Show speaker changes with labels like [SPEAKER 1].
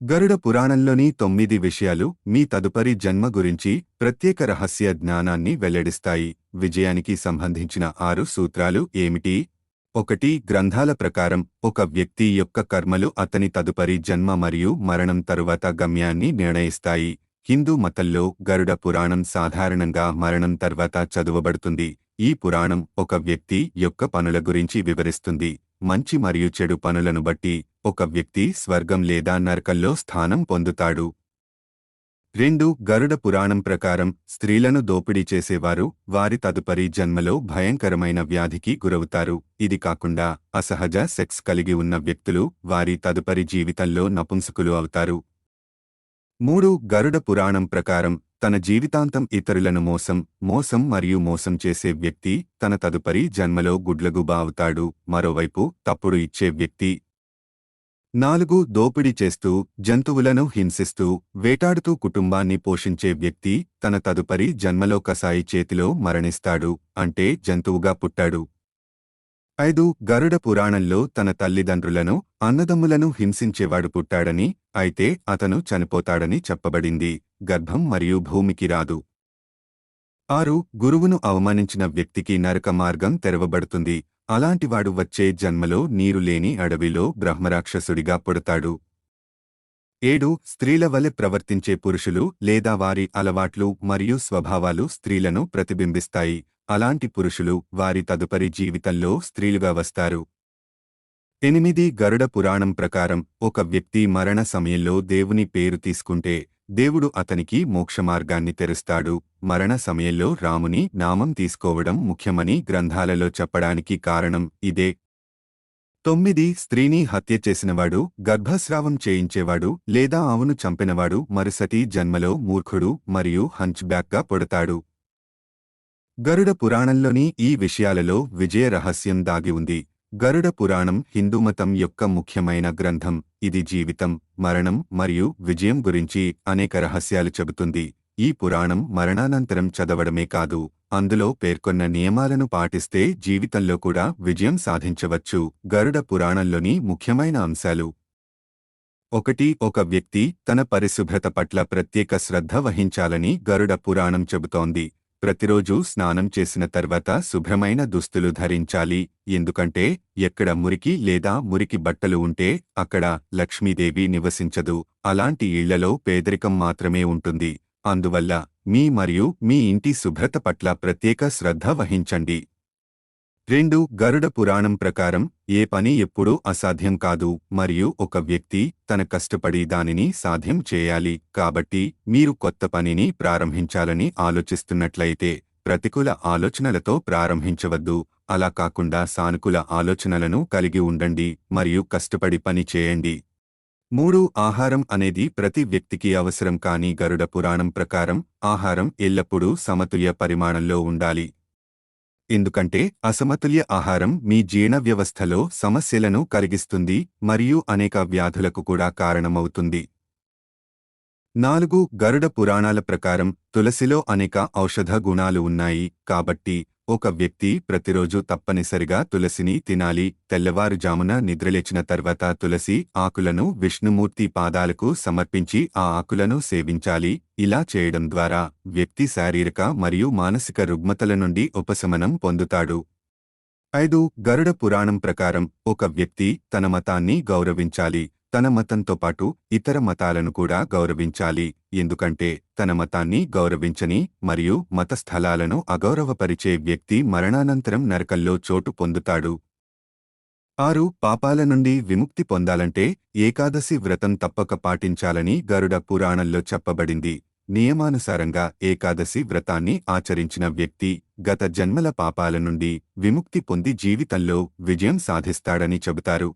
[SPEAKER 1] గరుడ పురాణంలోని తొమ్మిది విషయాలు మీ తదుపరి జన్మ గురించి ప్రత్యేక రహస్య జ్ఞానాన్ని వెల్లడిస్తాయి. విజయానికి సంబంధించిన ఆరు సూత్రాలు ఏమిటి? ఒకటి గ్రంథాల ప్రకారం ఒక వ్యక్తి యొక్క కర్మలు అతని తదుపరి జన్మ మరియు మరణం తరువాత గమ్యాన్ని నిర్ణయిస్తాయి. హిందూ మతంలో గరుడ పురాణం సాధారణంగా మరణం తర్వాత చదువబడుతుంది. ఈ పురాణం ఒక వ్యక్తి యొక్క పనుల గురించి వివరిస్తుంది. మంచి మరియు చెడు పనులను బట్టి ఒక వ్యక్తి స్వర్గం లేదా నరకంలో స్థానం పొందుతాడు. రెండు గరుడ పురాణం ప్రకారం స్త్రీలను దోపిడీ చేసేవారు వారి తదుపరి జన్మలో భయంకరమైన వ్యాధికి గురవుతారు. ఇది కాకుండా అసహజ సెక్స్ కలిగి ఉన్న వ్యక్తులు వారి తదుపరి జీవితంలో నపుంసకులు అవుతారు. మూడు గరుడ పురాణం ప్రకారం తన జీవితాంతం ఇతరులను మోసం మోసం మరియు మోసం చేసే వ్యక్తి తన తదుపరి జన్మలో గుడ్లగుబా అవుతాడు మరోవైపు తప్పుడు ఇచ్చే వ్యక్తి. నాలుగు దోపిడీ చేస్తూ జంతువులను హింసిస్తూ వేటాడుతూ కుటుంబాన్ని పోషించే వ్యక్తి తన తదుపరి జన్మలో కసాయి చేతిలో మరణిస్తాడు అంటే జంతువుగా పుట్టాడు. ఐదు గరుడ పురాణంలో తన తల్లిదండ్రులను అన్నదమ్ములను హింసించేవాడు పుట్టాడని అయితే అతను చనిపోతాడని చెప్పబడింది గర్భం మరియు భూమికి రాదు. ఆరు గురువును అవమానించిన వ్యక్తికి నరక మార్గం తెరవబడుతుంది అలాంటివాడు వచ్చే జన్మలో నీరు లేని అడవిలో బ్రహ్మరాక్షసుడిగా పుడతాడు. ఏడు స్త్రీల వలె ప్రవర్తించే పురుషులు లేదా వారి అలవాట్లు మరియు స్వభావాలు స్త్రీలను ప్రతిబింబిస్తాయి. అలాంటి పురుషులు వారి తదుపరి జీవితంలో స్త్రీలుగా వస్తారు. ఎనిమిది గరుడ పురాణం ప్రకారం ఒక వ్యక్తి మరణ సమయంలో దేవుని పేరు తీసుకుంటే దేవుడు అతనికి మోక్షమార్గాన్ని తెరుస్తాడు. మరణ సమయంలో రాముని నామం తీసుకోవడం ముఖ్యమని గ్రంథాలలో చెప్పడానికి కారణం ఇదే. తొమ్మిది స్త్రీని హత్య చేసినవాడు గర్భస్రావం చేయించేవాడు లేదా ఆవును చంపినవాడు మరుసటి జన్మలో మూర్ఖుడు మరియు హంచ్బ్యాక్గా పొడతాడు. గరుడ పురాణంలోని ఈ విషయాలలో విజయ రహస్యం దాగి ఉంది. గరుడ పురాణం హిందూమతం యొక్క ముఖ్యమైన గ్రంథం. ఇది జీవితం మరణం మరియు విజయం గురించి అనేక రహస్యాలు చెబుతుంది. ఈ పురాణం మరణానంతరం చదవడమే కాదు అందులో పేర్కొన్న నియమాలను పాటిస్తే జీవితంలో కూడా విజయం సాధించవచ్చు. గరుడ పురాణంలోని ముఖ్యమైన అంశాలు. ఒకటి ఒక వ్యక్తి తన పరిశుభ్రత పట్ల ప్రత్యేక శ్రద్ధ వహించాలని గరుడ పురాణం చెబుతోంది. ప్రతిరోజూ స్నానం చేసిన తర్వాత శుభ్రమైన దుస్తులు ధరించాలి. ఎందుకంటే ఎక్కడ మురికి లేదా మురికి బట్టలు ఉంటే అక్కడ లక్ష్మీదేవి నివసించదు. అలాంటి ఇళ్ళలో పేదరికం మాత్రమే ఉంటుంది. అందువల్ల మీ మరియు మీ ఇంటి శుభ్రత పట్ల ప్రత్యేక శ్రద్ధ వహించండి. రెండు గరుడ పురాణం ప్రకారం ఏ పని ఎప్పుడూ అసాధ్యం కాదు మరియు ఒక వ్యక్తి తన కష్టపడి దానిని సాధ్యం చేయాలి కాబట్టి మీరు కొత్త పనిని ప్రారంభించాలని ఆలోచిస్తున్నట్లయితే ప్రతికూల ఆలోచనలతో ప్రారంభించవద్దు అలా కాకుండా సానుకూల ఆలోచనలను కలిగి ఉండండి మరియు కష్టపడి పని చేయండి. మూడు ఆహారం అనేది ప్రతి వ్యక్తికి అవసరం కాని గరుడ పురాణం ప్రకారం ఆహారం ఎల్లప్పుడూ సమతుల్య పరిమాణంలో ఉండాలి. ఎందుకంటే అసమతుల్య ఆహారం మీ జీర్ణ వ్యవస్థలో సమస్యలను కలిగిస్తుంది మరియు అనేక వ్యాధులకు కూడా కారణమవుతుంది. నాలుగు గరుడ పురాణాల ప్రకారం తులసిలో అనేక ఔషధ గుణాలు ఉన్నాయి కాబట్టి ఒక వ్యక్తి ప్రతిరోజు తప్పనిసరిగా తులసిని తినాలి. తెల్లవారుజామున నిద్రలేచిన తర్వాత తులసి ఆకులను విష్ణుమూర్తి పాదాలకు సమర్పించి ఆ ఆకులను సేవించాలి. ఇలా చేయడం ద్వారా వ్యక్తి శారీరక మరియు మానసిక రుగ్మతల నుండి ఉపశమనం పొందుతాడు. ఐదు. గరుడ పురాణం ప్రకారం ఒక వ్యక్తి తన మతాన్ని గౌరవించాలి. తన మతంతో పాటు ఇతర మతాలను కూడా గౌరవించాలి. ఎందుకంటే తన మతాన్ని గౌరవించని మరియు మత స్థలాలను అగౌరవపరిచే వ్యక్తి మరణానంతరం నరకల్లో చోటు పొందుతాడు. ఆరు పాపాల నుండి విముక్తి పొందాలంటే ఏకాదశి వ్రతం తప్పక పాటించాలని గరుడ పురాణంలో చెప్పబడింది. నియమానుసారంగా ఏకాదశి వ్రతాన్ని ఆచరించిన వ్యక్తి గత జన్మల పాపాల నుండి విముక్తి పొంది జీవితంలో విజయం సాధిస్తాడని చెబుతారు.